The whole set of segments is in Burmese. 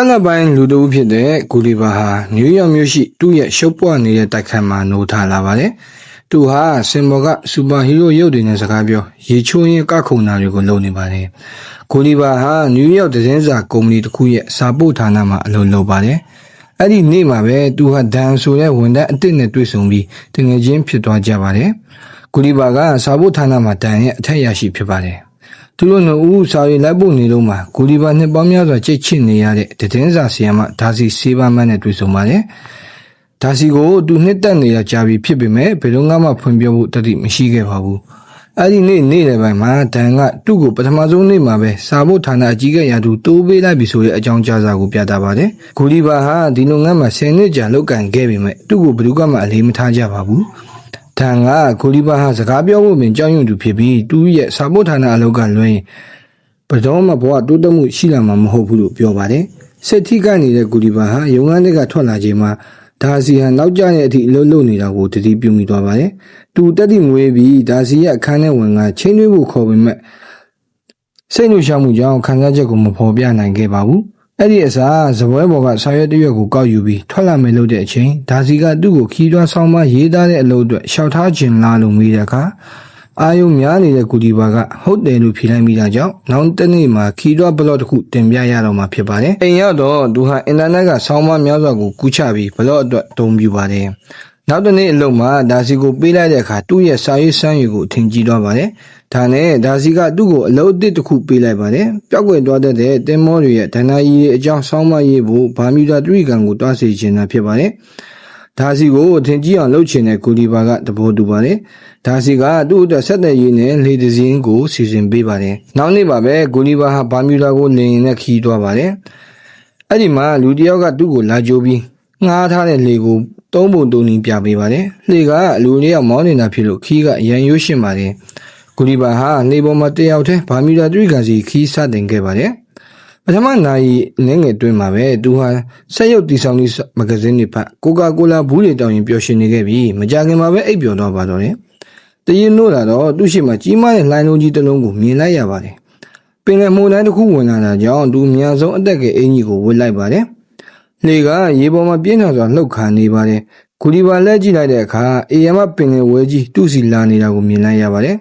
တက်လက်ပိုင်းလူတဦးဖြစ်တဲ့ဂူလီဘာဟာနယူးယောက်မြို့ရှိသူ့ရဲ့ရှုပ်ပွားနေတဲ့တိုက်ခန်းမှာနိုးထားလာပါတယ်။သူဟာစင်ဘော်ကစူပါဟီးရိုးရုပ်တွေနဲ့စကားပြောရေချိုးရင်းကခုန်တာတွေကိုလုပ်နေပါတယ်။ဂူလီဘာဟာနယူးယောက်သတင်းစာကုမ္ပဏီတစ်ခုရဲ့စာပို့ဌာနမှာအလုပ်လုပ်ပါတယ်။အဲ့ဒီနေ့မှာပဲသူဟာဒန်ဆိုတဲ့ဝန်ထမ်းအစ်စ်နဲ့တွေ့ဆုံပြီးတငယ်ချင်းဖြစ်သွားကြပါတယ်။ဂူလီဘာကစာပို့ဌာနမှာဒန်ရဲ့အထက်ရရှိဖြစ်ပါတယ်။ သူတို့နှစ်ဦးစာရီလိုက်ဖို့နေတော့မှဂူလီဘာနှစ်ပေါင်းများစွာကြိတ်ချစ်နေရတဲ့တည်င်းစာဆီယမဒါစီစေးပါမန်းနဲ့တွေ့ဆုံပါတယ်။ဒါစီကိုသူနှစ်တက်နေတာကြာပြီဖြစ်ပေမဲ့ဘယ်တော့မှဖွင့်ပြဖို့တတိမရှိခဲ့ပါဘူး။အဲ့ဒီနေ့နေ့လယ်ပိုင်းမှာဒန်ကသူ့ကိုပထမဆုံးနေ့မှာပဲစာဖို့ဌာနအကြီးကရာသူတိုးပေးလိုက်ပြီဆိုတဲ့အကြောင်းကြားစာကိုပြသပါတယ်။ဂူလီဘာဟာဒီလုပ်ငန်းမှာ10နှစ်ကြာလုပ်ကင်ခဲ့ပေမဲ့သူ့ကိုဘယ်သူမှအလေးမထားကြပါဘူး။ တန်ကကိုလီဘာဟာစကားပြောဖို့ပင်ကြောက်ရွံ့သူဖြစ်ပြီးသူ့ရဲ့စာပို့ဌာနအလုပ်ကလွှဲရင်ဘယ်တော့မှဘဝတိုးတက်မှုရှိလာမှာမဟုတ်ဘူးလို့ပြောပါတယ်စစ်ထိကနေတဲ့ကိုလီဘာဟာရုံငန်းတွေကထွက်လာချိန်မှာဒါစီဟာနောက်ကျတဲ့အထိအလုပ်လုပ်နေတာကိုတတိပြုမိသွားပါတယ်သူတက်တိမွေးပြီးဒါစီရဲ့အခန်းထဲဝင်ကချင်းနှွေးဖို့ခေါ်ပေမဲ့စိတ်ညှို့ရှာမှုကြောင့်ခံစားချက်ကိုမဖော်ပြနိုင်ခဲ့ပါဘူး အဲ့ဒီအစားဇပွဲပေါ်ကဆာရွက်တရွက်ကိုကောက်ယူပြီးထွက်လာမယ်လို့တဲ့အချိန်ဒါစီကသူ့ကိုခီးသွွားဆောင်မရေးသားတဲ့အလုပ်အတွက်ရှောက်ထားခြင်းလားလို့မေးတဲ့အခါအာယုံများနေတဲ့ကူဒီဘာကဟုတ်တယ်လို့ဖြေလိုက်မိတာကြောင့်နောက်တစ်နေ့မှာခီးသွွားဘလော့တစ်ခုတင်ပြရတော့မှာဖြစ်ပါတယ်။အိမ်ရောက်တော့သူဟာအင်တာနက်ကဆောင်းမများစွာကိုကူးချပြီးဘလော့အတွက်အသုံးပြုပါတယ်။ နောက်တစ်နေ့အလုပ်မှာဒါစီကိုပေးလိုက်တဲ့အခါသူ့ရဲ့စာရေးစမ်းရည်ကိုအထင်ကြီးသွားပါတယ်။ဒါနဲ့ဒါစီကသူ့ကိုအလုပ်အသစ်တစ်ခုပေးလိုက်ပါတယ်။ပျောက်ကွယ်သွားတတ်တဲ့တင်မောတွေရဲ့ဒဏ္ဍာရီရဲ့အကြောင်းဆောင်းမရေးဖို့ဗာမြူတာတရိကန်ကိုတွားစေခြင်းတာဖြစ်ပါတယ်။ဒါစီကိုအထင်ကြီးအောင်လုပ်ချင်တဲ့ကူလီဘာကတဘောတူပါတယ်။ဒါစီကသူ့အတွက်ဆက်တဲ့ရေးနဲ့လေဒဇင်းကိုစီစဉ်ပေးပါတယ်။နောက်နေ့ပါပဲကူလီဘာဟာဗာမြူတာကိုလင်ရင်နဲ့ခီးသွားပါတယ်။အဲ့ဒီမှာလူတစ်ယောက်ကသူ့ကိုလာကြိုးပြီးငှားထားတဲ့လေကို သုံးပုံသုံးနည်းပြပေးပါတယ်။လေကလူလေးယောက်မောင်းနေတာဖြစ်လို့ခီးကအရန်ရိုးရှင်းပါတယ်။ကူလီဘာဟာနေပေါ်မှာတယောက်တည်းဗာမြူတာတရိကန်စီခီးစတင်ခဲ့ပါတယ်။ပထမနိုင်နင်းငယ်တွင်းမှာပဲသူဟာဆက်ရုပ်တီဆောင်လေးမဂဇင်းတွေဖတ်ကိုကာကိုလာဘူးတွေတောင်းရင်ပျော်ရွှင်နေခဲ့ပြီးမကြခင်မှာပဲအိပ်ပျော်တော့ပါတော့တယ်။တရင်နို့လာတော့သူ့ရှိမှကြီးမားတဲ့လှိုင်းလုံးကြီးတစ်လုံးကိုမြင်လိုက်ရပါတယ်။ပင်လယ်မိုးတိုင်းတစ်ခုဝင်လာတာကြောင့်သူအများဆုံးအသက်ကယ်အင်ကြီးကိုဝစ်လိုက်ပါတယ်။ လေကရေပေါ်မှာပြင်းထန်စွာလှုပ်ခါနေပါတယ်။ဂူဒီဘာလက်ကြည့်လိုက်တဲ့အခါအေယမပင်လယ်ဝဲကြီးသူ့စီလာနေတာကိုမြင်လိုက်ရပါတယ်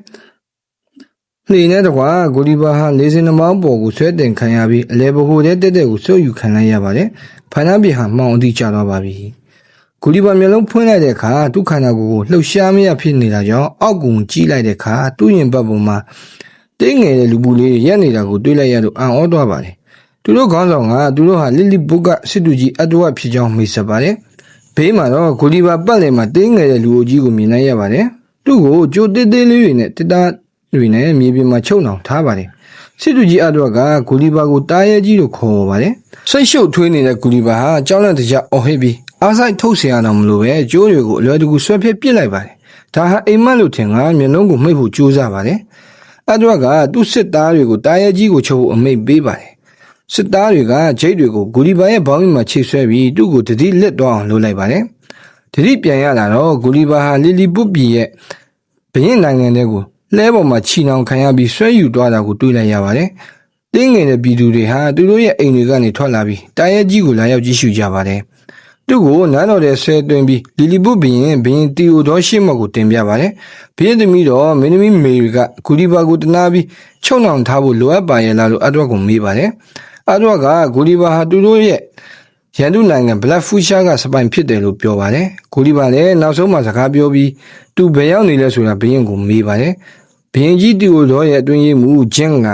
။လှေနဲ့တကွာဂိုလီဘာဟာလေစင်နှမောင်းပေါ်ကိုဆွဲတင်ခံရပြီးအလဲဘဟိုတဲ့တက်တဲ့ကိုစွတ်ယူခံလိုက်ရပါတယ်။ဖန်နန်းပြေဟာမှောင်အတိကျသွားပါပြီ။ဂိုလီဘာမျိုးလုံးဖွင့်လိုက်တဲ့အခါသူ့ခန္ဓာကိုယ်ကိုလှုပ်ရှားမရဖြစ်နေတာကြောင့်အောက်ကူကြည့်လိုက်တဲ့အခါသူ့ရင်ဘတ်ပေါ်မှာတင်းငယ်တဲ့လူပူလေးရက်နေတာကိုတွေးလိုက်ရတော့အံ့ဩသွားပါတယ်။ သူတို့ခေါင်းဆောင်ကသူတို့ဟာလီလီဘုတ်ကစစ်တူကြီးအတဝတ်ဖြစ်ကြောင်းမိတ်ဆက်ပါတယ်။ဘေးမှာတော့ဂိုလီဘာပတ်လည်မှာတင်းငယ်တဲ့လူအုပ်ကြီးကိုမြင်လိုက်ရပါတယ်။သူ့ကိုကြိုသေးသေးလေးတွေနဲ့တတတွေနဲ့မြေပြင်မှာချုပ်နှောင်ထားပါတယ်။စစ်တူကြီးအတော့ကဂူလီဘာကိုတားရဲကြီးလို့ခေါ်ပါတယ်။ဆိတ်ရှုပ်ထွေးနေတဲ့ဂူလီဘာဟာကြောက်လန့်တကြအော်ဟစ်ပြီးအားဆိုင်ထုတ်เสียရတော့မလို့ပဲကျိုးတွေကိုအလွယ်တကူဆွဲဖြက်ပစ်လိုက်ပါတယ်။ဒါဟာအိမ်မက်လို့ထင်ကမျက်လုံးကိုမှိတ်ဖို့ကြိုးစားပါတယ်။အတော့ကသူ့စစ်သားတွေကိုတားရဲကြီးကိုချုပ်ဖို့အမိတ်ပေးပါတယ်။ စစ်သားတွေကဂျိတ်တွေကိုဂူလီဘာရဲ့ဘောင်းကြီးမှာချိတ်ဆွဲပြီးသူ့ကိုတတိလက်တော့အောင်လုပ်လိုက်ပါတယ်။တတိပြန်ရလာတော့ဂူလီဘာဟာလီလီပုတ်ပြည်ရဲ့ဘရင်နိုင်ငံတွေကိုလဲပေါ်မှာခြိနှောင်ခံရပြီးဆွဲယူသွားတာကိုတွေ့လိုက်ရပါတယ်။တင်းငယ်တဲ့ပြည်သူတွေဟာသူတို့ရဲ့အိမ်တွေကနေထွက်လာပြီးတာရဲကြီးကိုလာရောက်ကြည့်ရှုကြပါတယ်။သူ့ကိုနန်းတော်ထဲဆွဲသွင်းပြီးလီလီပုတ်ဘရင်ဘရင်တီယိုဒေါရှေ့မော့ကိုတင်ပြပါတယ်။ဘရင်သမီးတော်မင်းသမီးမေရီကဂူလီဘာကိုတနာပြီးချုပ်နှောင်ထားဖို့လိုအပ်ပါရဲ့လားလို့အတော့ကိုမေးပါတယ်။ အတော့ကဂူလီဘာဟာသူတို့ရဲ့ရန်သူနိုင်ငံဘလက်ဖူရှာကစပိုင်ဖြစ်တယ်လို့ပြောပါတယ်။ဂူလီဘာလည်းနောက်ဆုံးမှစကားပြောပြီးသူဘယ်ရောက်နေလဲဆိုတာဘရင်ကိုမေးပါတယ်။ဘရင်ကြီးတီယိုဒေါရဲ့အတွင်းရေးမှူးဂျင်းက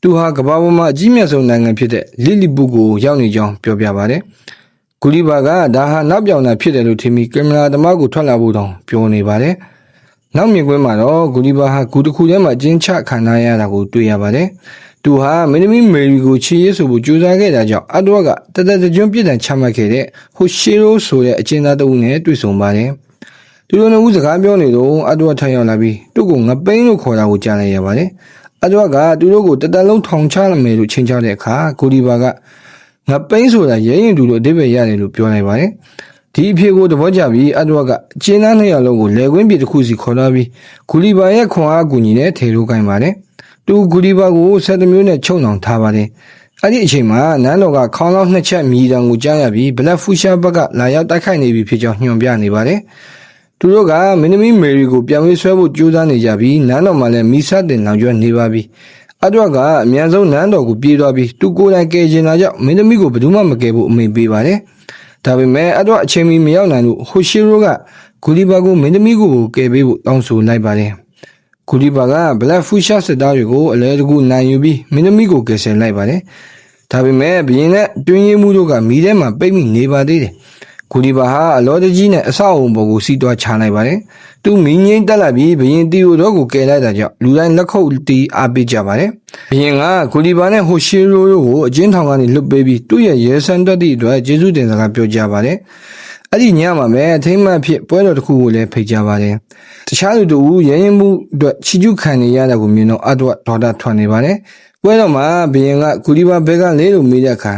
သူဟာကမ္ဘာပေါ်မှာအကြီးမြတ်ဆုံးနိုင်ငံဖြစ်တဲ့လီလီပူကိုရောက်နေကြောင်းပြောပြပါတယ်။ဂူလီဘာကဒါဟာနောက်ပြောင်တာဖြစ်တယ်လို့ထင်ပြီးကင်မရာသမားကိုထွက်လာဖို့တောင်ပြောနေပါတယ်။နောက်မြင်ကွင်းမှာတော့ဂူလီဘာဟာဂူတစ်ခုထဲမှာကျင်းချခံထားရတာကိုတွေ့ရပါတယ်။ သူဟာမင်းသမီးမေရီကိုချီရေးဆိုဖို့ကြိုးစားခဲ့တာကြောင့်အတော့ကတသက်တကျွန်းပြစ်ဒဏ်ချမှတ်ခဲ့တဲ့ဟိုရှီရိုဆိုတဲ့အကျဉ်းသားတဦးနဲ့တွေ့ဆုံပါတယ်။သူတို့နှစ်ဦးစကားပြောနေတော့အတော့ထိုင်ရောက်လာပြီးသူ့ကိုငပိန်းလို့ခေါ်တာကိုကြားလိုက်ရပါတယ်။အတော့ကသူတို့ကိုတသက်လုံးထောင်ချလာမယ်လို့ချိန်ချတဲ့အခါဂူလီဘာကငပိန်းဆိုတာရဲရင်သူတို့အဓိပ္ပာယ်ရတယ်လို့ပြောလိုက်ပါတယ်။ဒီအဖြစ်ကိုသဘောကျပြီးအတော့ကအကျဉ်းသားနှစ်ယောက်လုံးကိုလေကွင်းပြည်တစ်ခုစီခေါ်လာပြီးဂူလီဘာရဲ့ခွန်အားကူညီနဲ့ထေထိုးကိုင်းပါတယ်။ သူဂူလီဘာကိုဆက်တမျိုးနဲ့ချုံနှောင်ထားပါတယ်အဲ့ဒီအချိန်မှာနန်းတော်ကခေါင်းလောင်းနှစ်ချက်မြည်တံကိုကြားရပြီးဘလက်ဖူရှာဘက်ကလာရောက်တိုက်ခိုက်နေပြီဖြစ်ကြောင်းညွှန်ပြနေပါတယ်။သူတို့ကမင်းသမီးမေရီကိုပြန်ဝေးဆွဲဖို့ကြိုးစားနေကြပြီးနန်းတော်မှာလည်းမိဆက်တင်လောင်ကျွမ်းနေပါပြီ။အတော့ကအမြန်ဆုံးနန်းတော်ကိုပြေးသွားပြီးသူကိုယ်တိုင်ကယ်ချင်တာကြောင့်မင်းသမီးကိုဘယ်သူမှမကယ်ဖို့အမိန့်ပေးပါတယ်။ဒါပေမဲ့အတော့အချိန်မီမရောက်နိုင်လို့ဟိုရှီရိုကဂူလီဘာကိုမင်းသမီးကိုကယ်ပေးဖို့တောင်းဆိုလိုက်ပါတယ်။ ကူလီဘာကဘလက်ဖူရှာစစ်သားတွေကိုအလဲတကူနိုင်ယူပြီးမင်းသမီးကိုကယ်ဆယ်လိုက်ပါတယ်။ဒါပေမဲ့ဘရင်နဲ့တွင်းရင်မှုတို့ကမိထဲမှာပိတ်မိနေပါသေးတယ်။ကူလီဘာဟာအလောတကြီးနဲ့အဆောက်အုံပေါ်ကိုစီးတွားချလိုက်ပါတယ်။ သူမိငိမ့်တက်လာပြီးဘရင်တီယိုတော့ကိုကယ်လိုက်တာကြောင့်လူတိုင်းလက်ခုပ်တီးအားပေးကြပါတယ်။ဘရင်ကကူလီဘာနဲ့ဟိုရှီရိုတို့ကိုအကျဉ်းထောင်ကနေလွတ်ပေးပြီးသူ့ရဲ့ရဲစံတက်သည့်အတွက်ကျေးဇူးတင်စကားပြောကြပါတယ်။အဲ့ဒီညမှာပဲအထိမ့်မှတ်ဖြစ်ပွဲတော်တစ်ခုကိုလည်းဖိတ်ကြပါတယ်။တခြားလူတို့ရရင်ရင်မှုအတွက်ချီကျူးခံနေရတာကိုမြင်တော့အတော့ဒေါ်တာထွက်နေပါတယ်။ပွဲတော်မှာဘီရင်ကကူလီဘာဘဲကလေးလိုမေးတဲ့အခါ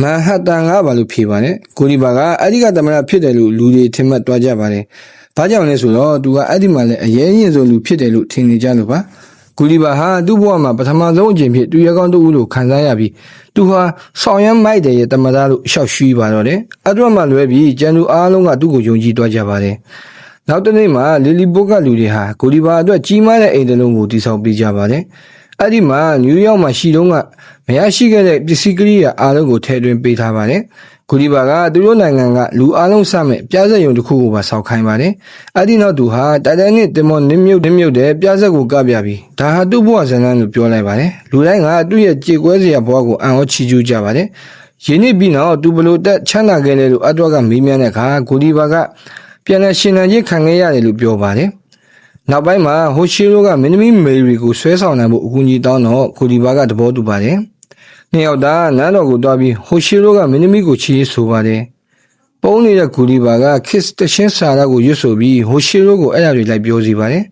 မန်ဟတ်တန်ကဘာလို့ဖြေပါတယ်။ကူလီဘာကအဲ့ဒီကသမရဖြစ်တယ်လို့လူတွေထင်မှတ်သွားကြပါတယ်။ ဘာကြောင့်လဲဆိုတော့သူကအဲ့ဒီမှာလည်းအရေးရင်ဆုံးလူဖြစ်တယ်လို့ထင်နေကြလို့ပါ။ကူလီဘာဟာသူ့ဘဝမှာပထမဆုံးအကြိမ်ဖြစ်သူရဲကောင်းတူဦးလို့ခံစားရပြီးသူဟာဆောင်ရမ်းမိုက်တယ်ရဲ့တမသားလို့ရှောက်ရှူးပါတော့တယ်။အတွက်မှလွဲပြီးကျန်သူအားလုံးကသူ့ကိုယုံကြည်သွားကြပါတယ်။နောက်တစ်နေ့မှာလီလီပိုကလူတွေဟာကူလီဘာအတွက်ကြီးမားတဲ့အိမ်တစ်လုံးကိုတည်ဆောက်ပေးကြပါတယ်။ အဲ့ဒီမှာနယူးယောက်မှာရှိတော့ကမရရှိခဲ့တဲ့ပစ္စည်းကရိယာအားလုံးကိုထည့်သွင်းပေးထားပါတယ်။ကူလီဘာကသူတို့နိုင်ငံကလူအားလုံးစမဲ့ပြားစက်ရုံတစ်ခုကိုပါဆောက်ခိုင်းပါတယ်။အဲ့ဒီနောက်သူဟာတိုင်တန်နစ်တင်မောနင်းမြုပ်နင်းမြုပ်တဲ့ပြားစက်ကိုကပြပြီးဒါဟာသူ့ဘဝဇာတ်လမ်းလို့ပြောလိုက်ပါတယ်။လူတိုင်းကသူ့ရဲ့ကြေကွဲစရာဘဝကိုအံ့ဩချီးကျူးကြပါတယ်။ယင်းနေ့ပြီးနောက်သူဘလို့တက်ချမ်းသာခဲ့လဲလို့အတော့ကမေးမြန်းတဲ့အခါကူလီဘာကပြန်လည်ရှင်လန်းခြင်းခံခဲ့ရတယ်လို့ပြောပါတယ်။ နောက်ပိုင်းမှာဟိုရှီရိုကမင်းသမီးမေရီကိုဆွဲဆောင်နိုင်ဖို့အကူအညီတောင်းတော့ကိုဒီဘာကသဘောတူပါတယ်။နှစ်ယောက်သားနန်းတော်ကိုတွားပြီးဟိုရှီရိုကမင်းသမီးကိုချီးဆိုပါတယ်။ပုံနေတဲ့ကူဒီဘာကခစ်တရှင်းစာရကိုရွတ်ဆိုပြီးဟိုရှီရိုကိုအဲ့ဒါတွေလိုက်ပြောစီပါတယ်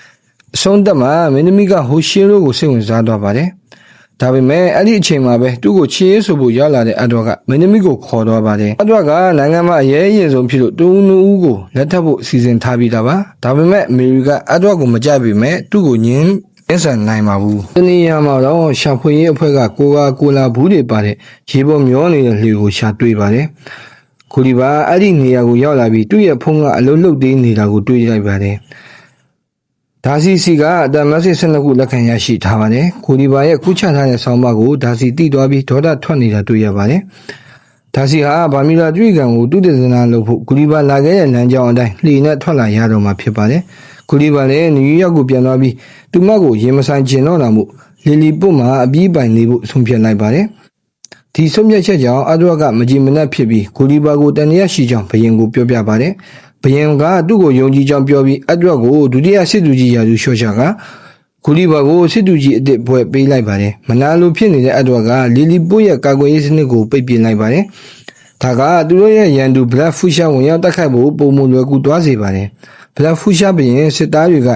။အဆုံးသက်မှာမင်းသမီးကဟိုရှီရိုကိုစိတ်ဝင်စားသွားပါတယ်။ ဒါပေမဲ့အဲ့ဒီအချိန်မှာပဲသူ့ကိုချီးဆိုဖို့ရောက်လာတဲ့အတော့ကမင်းသမီးကိုခေါ်သွားပါတယ်။အတော့ကနိုင်ငံမှာအရေးအရင်ဆုံးဖြစ်လို့တူနူဦးကိုလက်ထပ်ဖို့စီစဉ်ထားပြီးသားပါ။ဒါပေမဲ့အမေရိကအတော့ကိုမကြိုက်ပေမဲ့သူ့ကိုညင်းအဆန်နိုင်ပါဘူး။တနည်းအားမှာတော့ရှာဖွေရေးအဖွဲ့ကကိုကာကိုလာဘူးတွေပါတဲ့ရေပေါ်မျောနေတဲ့လှေကိုရှာတွေ့ပါတယ်။ကိုဒီပါအဲ့ဒီနေရာကိုရောက်လာပြီးသူ့ရဲ့ဖုန်းကအလုံးလုတ်သေးနေတာကိုတွေ့လိုက်ပါတယ်။ ဒါစီစီကအတမက်စစ်12ခုလက်ခံရရှိထားပါတယ်။ကိုဒီပါရဲ့ကူးချထားတဲ့ဆောင်းပါးကိုဒါစီတိသွားပြီးဒေါသထွက်နေတာတွေ့ရပါတယ်။ဒါစီဟာဗာမီလာတွေ့ကံကိုတုတ္တဇနာလုပ်ဖို့ဂူလီဘာလာခဲ့တဲ့လမ်းကြောင်းအတိုင်းလှေနဲ့ထွက်လာရတော့မှာဖြစ်ပါတယ်။ဂူလီဘာလည်းနယူးယောက်ကိုပြန်သွားပြီးသူမကိုရင်မဆိုင်ကျင်တော့တာမို့လီလီပုတ်မှာအပြီးပိုင်နေဖို့ဆုံးဖြတ်လိုက်ပါတယ်။ဒီဆုံးဖြတ်ချက်ကြောင့်အဒွတ်ကမကြည်မနှက်ဖြစ်ပြီးဂူလီဘာကိုတန်ရရှိကြောင်းဘယင်ကိုပြောပြပါတယ်။ ဘယင်ကသူ့ကိုယုံကြည်ကြောင်းပြောပြီးအဒွတ်ကိုဒုတိယစစ်သူကြီးရာသူလျှော့ချကဂူလီဘာကိုစစ်သူကြီးအစ်စ်ဘွဲပေးလိုက်ပါတယ်။မနာလိုဖြစ်နေတဲ့အဒွတ်ကလီလီပုတ်ရဲ့ကာကွယ်ရေးစနစ်ကိုပိတ်ပင်လိုက်ပါတယ်။ဒါကသူတို့ရဲ့ရန်သူဘလက်ဖူရှာဝင်ရောက်တက်ခိုက်ဖို့ပုံမလွယ်ကူသွားစေပါတယ်။ဘလက်ဖူရှာဘရင်စစ်သားတွေက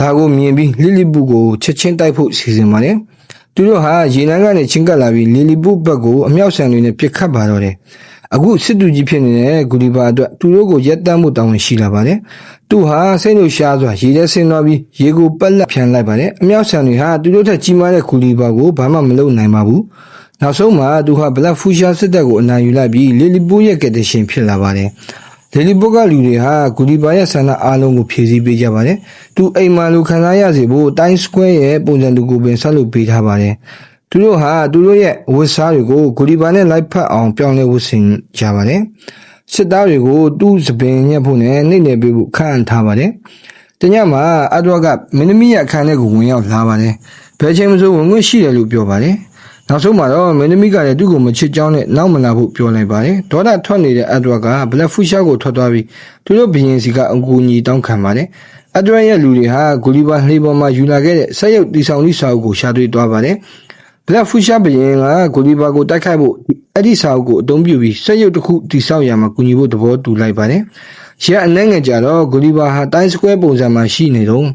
ဒါကိုမြင်ပြီးလီလီပူကိုချက်ချင်းတိုက်ဖို့စီစဉ်ပါတယ်။သူတို့ဟာရေနံကနေချင်းကပ်လာပြီးလီလီပူဘက်ကိုအမြောက်ဆန်တွေနဲ့ပစ်ခတ်ပါတော့တယ်။ အခုစစ်သူကြီးဖြစ်နေတဲ့ဂူလီဘာအတွက်သူတို့ကိုရက်တမ်းမှုတောင်းဝင်ရှိလာပါတယ်။သူဟာစိတ်လို့ရှားစွာရေထဲဆင်းသွားပြီးရေကိုပက်လက်ဖြန်လိုက်ပါတယ်။အမြောက်ဆန်တွေဟာသူတို့ထက်ကြီးမားတဲ့ဂူလီဘာကိုဘာမှမလုပ်နိုင်ပါဘူး။နောက်ဆုံးမှာသူဟာဘလက်ဖူရှာစစ်တပ်ကိုအနိုင်ယူလိုက်ပြီးလီလီပိုရဲ့ကက်တရှင်ဖြစ်လာပါတယ်။လီလီပိုကလူတွေဟာဂူဒီဘာရဲ့ဆန္ဒအားလုံးကိုဖြည့်ဆည်းပေးကြပါတယ်။သူအိမ်မှာလူခံစားရစေဖို့တိုင်းစကွဲရဲ့ပုံစံတူကိုပင်ဆက်လုပ်ပေးထားပါတယ်။ သူတို့ဟာသူတို့ရဲ့ဝတ်စားတွေကိုဂူဒီဘာနဲ့လိုက်ဖက်အောင်ပြောင်းလဲဝတ်ဆင်ကြပါတယ်။စစ်သားတွေကိုသူ့စပင်ညက်ဖို့နဲ့နှိမ့်နေပေးဖို့ခန့်အပ်ထားပါတယ်။တညမှာအဒဝကမင်းသမီးရဲ့အခန်းထဲကိုဝင်ရောက်လာပါတယ်။ဘယ်ချိန်မှဆိုဝင်ခွင့်ရှိတယ်လို့ပြောပါတယ်။နောက်ဆုံးမှာတော့မင်းသမီးကလည်းသူ့ကိုမချစ်ကြောင်းနဲ့နောက်မလာဖို့ပြောလိုက်ပါတယ်။ဒေါသထွက်နေတဲ့အဒဝကဘလက်ဖူရှာကိုထွက်သွားပြီးသူတို့ဘရင်စီကအကူအညီတောင်းခံပါတယ်။အဒဝရဲ့လူတွေဟာဂူလီဘာလှေပေါ်မှာယူလာခဲ့တဲ့ဆက်ရုပ်တီဆောင်သည့်စာအုပ်ကိုရှာတွေ့သွားပါတယ်။ ဘလက်ဖူရှာဘရင်ကဂူလီဘာကိုတိုက်ခိုက်ဖို့အဲ့ဒီစာအုပ်ကိုအသုံးပြုပြီးဆက်ရုပ်တစ်ခုတီဆောက်ရမှာကူညီဖို့သဘောတူလိုက်ပါတယ်။ရှေ့အနှဲငယ်ကြတော့ဂူလီဘာဟာတိုင်းစကွဲပုံစံမှာရှိနေတော့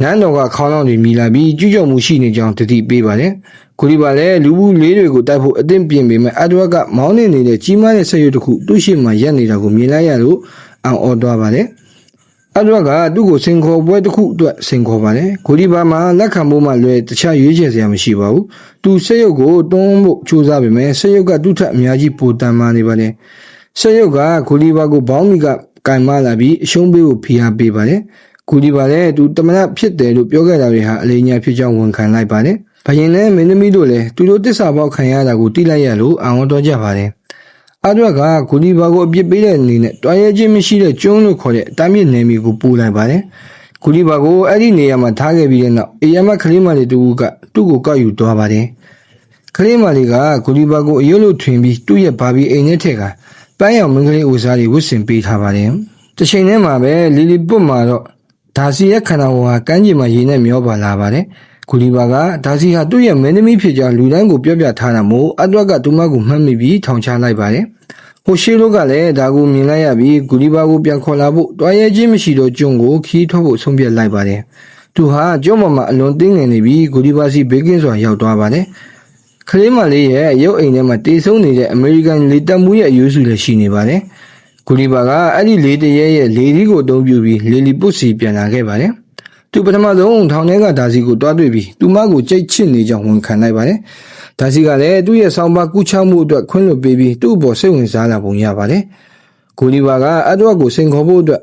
နန်းတော်ကခေါင်းလောင်းတွေမိလာပြီးကြွကြော်မှုရှိနေကြောင်းတတိပေးပါတယ်။ကိုလီပါလည်းလူဘူးလေးတွေကိုတိုက်ဖို့အသင့်ပြင်ပေမဲ့အဒဝကမောင်းနေနေတဲ့ကြီးမားတဲ့ဆက်ရွက်တစ်ခုသူ့ရှိမှရက်နေတာကိုမြင်လိုက်ရလို့အံ့ဩသွားပါတယ်။ အဒွက်ကသူ့ကိုစင်ခေါ်ပွဲတစ်ခုအတွက်စင်ခေါ်ပါတယ်ကိုလီဘာမှာလက်ခံဖို့မှလွယ်တခြားရွေးချယ်စရာမရှိပါဘူးသူစက်ရုပ်ကိုတွန်းဖို့ကြိုးစားပေမဲ့စက်ရုပ်ကသူ့ထက်အများကြီးပိုတန်မာနေပါတယ်စက်ရုပ်ကကိုလီဘာကိုဘောင်းမီကကင်မလာပြီးအရှုံးပေးဖို့ဖိအားပေးပါတယ်ကိုလီဘာလည်းသူတမနဖြစ်တယ်လို့ပြောခဲ့တာတွေဟာအလေးညာဖြစ်ကြောင်းဝန်ခံလိုက်ပါတယ်ဘယင်နဲ့မင်းသမီးတို့လည်းသူတို့တစ္ဆာပေါက်ခံရတာကိုတိလိုက်ရလို့အာဝန်တော်ကြပါတယ် အဒွက်ကဂူလီဘာကိုအပြစ်ပေးတဲ့အနေနဲ့တွားရဲခြင်းမရှိတဲ့ကျွန်းလို့ခေါ်တဲ့အတမ်းမြင့်နယ်မြေကိုပူလိုက်ပါတယ်။ဂူလီဘာကိုအဲ့ဒီနေရာမှာထားခဲ့ပြီးတဲ့နောက်အေယမခလေးမလေးတူကသူ့ကိုကောက်ယူသွားပါတယ်။ခလေးမလေးကဂူလီဘာကိုအယုတ်လို့ထွင်ပြီးသူ့ရဲ့ဘာဘီအိမ်ထဲထက်ကပန်းရောင်မင်းကလေးဦးစားတွေဝတ်ဆင်ပေးထားပါတယ်။တစ်ချိန်တည်းမှာပဲလီလီပွတ်မှာတော့ဒါစီရဲ့ခန္ဓာကိုယ်ဟာကမ်းခြေမှာရေနဲ့မျောပါလာပါတယ်။ ဂူလီဘာကဒါစီဟာသူ့ရဲ့မင်းသမီးဖြစ်ကြောင်းလူတိုင်းကိုပြောပြထားတာမို့အဒွက်ကသူမကိုမှတ်မိပြီးထောင်ချလိုက်ပါတယ်။ဟိုရှိလို့ကလည်းဒါကိုမြင်လိုက်ရပြီးဂူလီဘာကိုပြန်ခေါ်လာဖို့တွားရဲခြင်းမရှိတော့ကျွန်းကိုခီးထွက်ဖို့ဆုံးဖြတ်လိုက်ပါတယ်။သူဟာကျွန်းပေါ်မှာအလွန်တင်းငင်နေပြီးဂူလီဘာစီဘေးကင်းစွာရောက်သွားပါတယ်။ခလေးမလေးရဲ့ရုပ်အိမ်ထဲမှာတေဆုံးနေတဲ့အမေရိကန်လေတပ်မှုရဲ့အယူစုလည်းရှိနေပါတယ်။ဂူလီဘာကအဲ့ဒီလေတရဲရဲ့လေဒီကိုအသုံးပြုပြီးလေလီပုတ်စီပြန်လာခဲ့ပါတယ်။ သူပထမဆုံးထောင်ထဲကဒါစီကိုတွားတွေ့ပြီးသူမကိုကြိတ်ချစ်နေကြောင်းဝန်ခံလိုက်ပါတယ်။ဒါစီကလည်းသူ့ရဲ့ဆောင်းပါးကူးချမှုအတွက်ခွင့်လွှတ်ပေးပြီးသူ့အပေါ်စိတ်ဝင်စားလာပုံရပါတယ်။ဂိုလီဘာကအဒွတ်ကိုစင်ခေါ်ဖို့အတွက်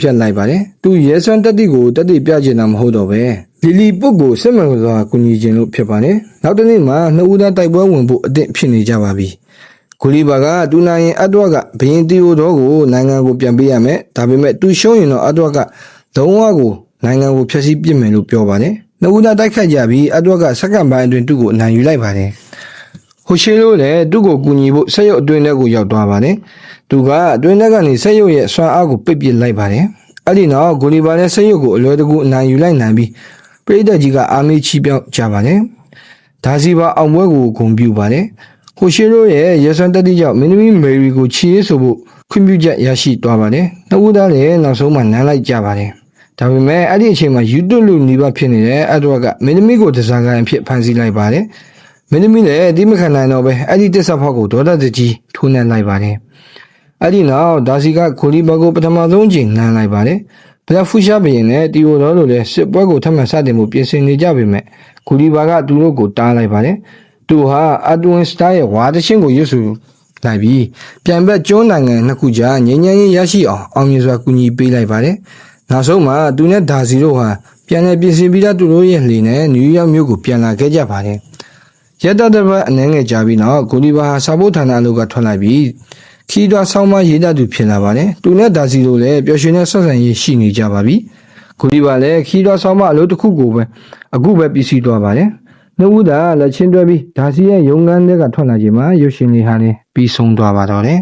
ဖြတ်လိုက်ပါတယ်။သူရဲစွမ်းတက်တိကိုတက်တိပြချင်တာမဟုတ်တော့ပဲ။လီလီပုတ်ကိုစစ်မှန်စွာကူညီခြင်းလို့ဖြစ်ပါတယ်။နောက်တစ်နေ့မှာနှစ်ဦးသားတိုက်ပွဲဝင်ဖို့အသင့်ဖြစ်နေကြပါပြီ။ဂူလီဘာကတူနိုင်ရင်အတော့ကဘရင်တီယိုတော်ကိုနိုင်ငံကိုပြန်ပေးရမယ်ဒါပေမဲ့သူရှုံးရင်တော့အတော့ကဒုံဝကို နိုင်ငံကိုဖျက်ဆီးပစ်မယ်လို့ပြောပါတယ်နှစ်ဦးသားတိုက်ခတ်ကြပြီးအတော့ကစက္ကန့်ပိုင်းအတွင်းသူ့ကိုအနိုင်ယူလိုက်ပါတယ်ဟိုရှေလိုလည်းသူ့ကိုကူညီဖို့ဆက်ရုပ်အတွင်းထဲကိုရောက်သွားပါတယ်သူကအတွင်းထဲကနေဆက်ရုပ်ရဲ့ဆွမ်းအားကိုပိတ်ပစ်လိုက်ပါတယ်အဲ့ဒီနောက်ဂူလီဘာလည်းဆက်ရုပ်ကိုအလွယ်တကူအနိုင်ယူလိုက်နိုင်ပြီးပရိသတ်ကြီးကအာမေးချီးပြောင်းကြပါတယ်ဒါစီပါအောင်ပွဲကိုဂုံပြူပါတယ်။ဟိုရှိရိုရဲ့ရဲစွမ်းတက်တိကြောင့်မင်းသမီးမေရီကိုချီရေးဆိုဖို့ခွင့်ပြုချက်ရရှိသွားပါတယ်။နှစ်ဦးသားလည်းနောက်ဆုံးမှနမ်းလိုက်ကြပါတယ်။ ဒါပေမဲ့အဲ့ဒီအချိန်မှာယူတွလူနီးပါးဖြစ်နေတဲ့အဒဝကမင်းသမီးကိုတစားကန်အဖြစ်ဖန်ဆီးလိုက်ပါတယ်။မင်းသမီးလည်းဒီမခံနိုင်တော့ပဲအဲ့ဒီတစ္ဆဖောက်ကိုဒေါသတကြီးထိုးနှက်လိုက်ပါတယ်။အဲ့ဒီနောက်ဒါစီကကိုလီဘာကိုပထမဆုံးချိန်နမ်းလိုက်ပါတယ်။ဘလက်ဖူရှာဘရင်နဲ့တီယိုတော်တို့လည်းစစ်ပွဲကိုထပ်မံစတင်မှုပြင်ဆင်နေကြပေမဲ့ကိုလီဘာကသူတို့ကိုတားလိုက်ပါတယ်။သူဟာအဒဝင်စတာရဲ့ဝါတချင်းကိုရွတ်ဆိုလိုက်ပြီးပြန်ဘက်ကျွန်းနိုင်ငံနှစ်ခုကြားငြိမ်းချမ်းရေးရရှိအောင်အောင်မြင်စွာကူညီပေးလိုက်ပါတယ်။ နောက်ဆုံးမှာသူနဲ့ဒါစီတို့ဟာပြန်လည်ပြင်ဆင်ပြီးတော့သူတို့ရဲ့လှေနဲ့နယူးယောက်မြို့ကိုပြန်လာခဲ့ကြပါတယ်။ရက်တတပတ်အနှဲငယ်ကြာပြီးနောက်ကိုလီဘာဟာစာဖို့ဌာနအလုပ်ကထွက်လိုက်ပြီးခီးသွွားဆောင်းမရေးတတ်သူဖြစ်လာပါတယ်။သူနဲ့ဒါစီတို့လည်းပျော်ရွှင်တဲ့ဆက်ဆံရေးရှိနေကြပါပြီ။ကိုလီဘာလည်းခီးသွွားဆောင်းမအလုပ်တစ်ခုကိုပဲအခုပဲပြီးစီးသွားပါတယ်။နှုတ်ဦးသာလက်ချင်းတွဲပြီးဒါစီရဲ့ရုံငန်းတွေကထွက်လာချိန်မှာရုပ်ရှင်တွေဟာလည်းပြီးဆုံးသွားပါတော့တယ်